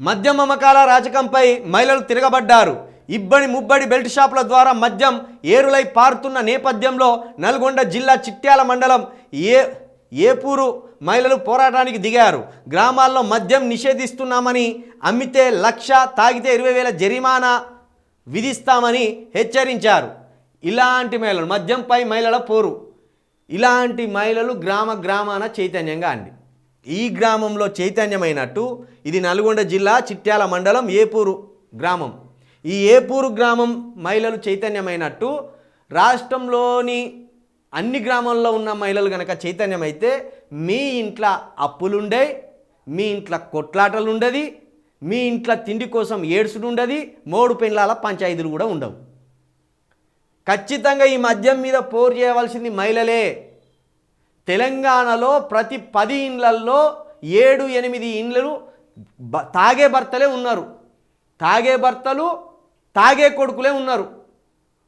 మద్యం అమ్మకాల రాజకంపై మహిళలు తిరగబడ్డారు. ఇబ్బడి ముబ్బడి బెల్ట్ షాపుల ద్వారా మద్యం ఏరులై పారుతున్న నేపథ్యంలో నల్గొండ జిల్లా చిట్యాల మండలం ఏ ఏపూరు మహిళలు పోరాటానికి దిగారు. గ్రామాల్లో మద్యం నిషేధిస్తున్నామని అమ్మితే లక్ష తాగితే ఇరవై వేల జరిమానా విధిస్తామని హెచ్చరించారు. ఇలాంటి మహిళలు మద్యంపై మహిళల పోరు. ఇలాంటి మహిళలు గ్రామ గ్రామాన చైతన్యంగా అండి ఈ గ్రామంలో చైతన్యమైనట్టు ఇది నల్గొండ జిల్లా చిట్యాల మండలం ఏపూరు గ్రామం. ఈ ఏపూరు గ్రామం మహిళలు చైతన్యమైనట్టు రాష్ట్రంలోని అన్ని గ్రామాల్లో ఉన్న మహిళలు కనుక చైతన్యమైతే మీ ఇంట్లో అప్పులుండే మీ ఇంట్లో కొట్లాటలు ఉండదు మీ ఇంట్లో తిండి కోసం ఏడుసుడు ఉండదు మూడు పెండ్లాల పంచాయతీలు కూడా ఉండవు. ఖచ్చితంగా ఈ మద్యం మీద పోరు చేయవలసింది మహిళలే. తెలంగాణలో ప్రతి పది ఇండ్లల్లో ఏడు ఎనిమిది ఇండ్లు తాగే భర్తలే ఉన్నారు. తాగే భర్తలు తాగే కొడుకులే ఉన్నారు.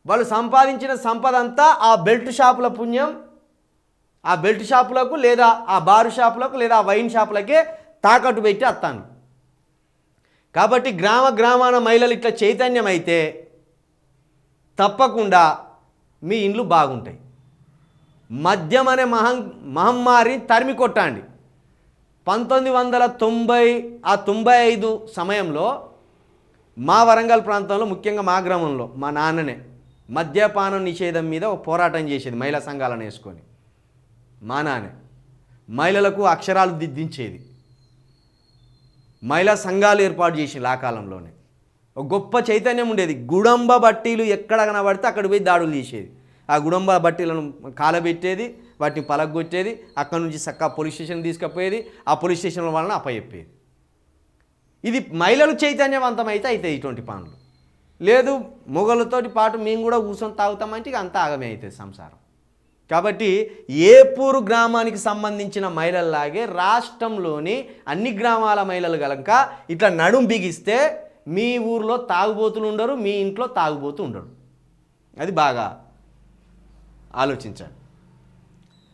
వాళ్ళు సంపాదించిన సంపద అంతా ఆ బెల్ట్ షాపుల పుణ్యం ఆ బెల్ట్ షాపులకు లేదా ఆ బారు షాపులకు లేదా ఆ వైన్ షాపులకే తాకట్టు పెట్టి వస్తాను కాబట్టి గ్రామ గ్రామాన మహిళలు ఇట్లా చైతన్యం అయితే తప్పకుండా మీ ఇండ్లు బాగుంటాయి. మద్యం అనే మహం మహమ్మారిని తరిమి కొట్టండి. పంతొమ్మిది వందల తొంభై ఆ తొంభై ఐదు సమయంలో మా వరంగల్ ప్రాంతంలో ముఖ్యంగా మా గ్రామంలో మా నాన్ననే మద్యపానం నిషేధం మీద ఒక పోరాటం చేసేది మహిళా సంఘాలను వేసుకొని. మా నాన్నే. మహిళలకు అక్షరాలు దిద్దించేది మహిళా సంఘాలు ఏర్పాటు చేసింది ఆ కాలంలోనే. ఒక గొప్ప చైతన్యం ఉండేది. గుడంబ బట్టీలు ఎక్కడ కనబడితే అక్కడ పోయి దాడులు చేసేది. ఆ గుడంబ బట్టీలను కాలబెట్టేది వాటిని పలగొట్టేది అక్కడి నుంచి చక్క పోలీస్ స్టేషన్ తీసుకుపోయేది ఆ పోలీస్ స్టేషన్ వలన అప్పచెప్పేది. ఇది మహిళలు చైతన్యవంతమైతే అయితే ఇటువంటి పనులు. లేదు మొగలతోటి పాటు మేము కూడా కూర్చొని తాగుతామంటే ఇక అంత ఆగమే అవుతుంది సంసారం. కాబట్టి ఏపూరు గ్రామానికి సంబంధించిన మహిళల్లాగే రాష్ట్రంలోని అన్ని గ్రామాల మహిళలు కనుక ఇట్లా నడుం బిగిస్తే మీ ఊర్లో తాగుబోతులు ఉండరు మీ ఇంట్లో తాగుబోతు ఉండరు. అది బాగా ఆలోచించండి.